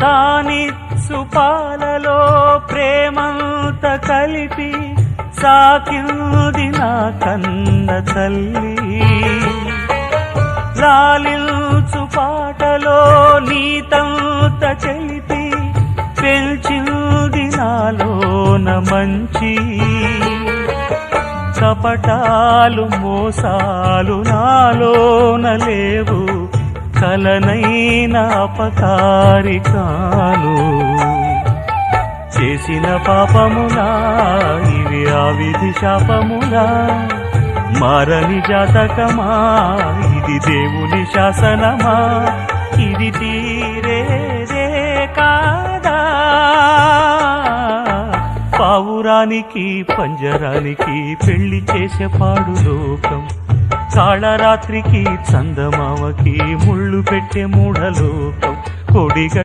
తానిచ్చు పాలలో ప్రేమంత కలిపి సాకింది నా కన్న తల్లి. లాలిల్చు పాటలో నీతంత చెలిపి పెంచింది నాలోన మంచి. కపటాలు మోసాలు నాలోన లేవు. కలనైన అపకారి చేసిన పాపములా ఇవి ఆవిధి విధి శాపములా మారని జాతకమా? ఇది దేవుని శాసనమా? ఇది తీరేదే కాదా? పావురానికి పంజరానికి పెళ్ళి చేసే పాడు లోకం. కాళరాత్రికి చందమావకి ముళ్ళు పెట్టే మూఢలోకం కొడిగా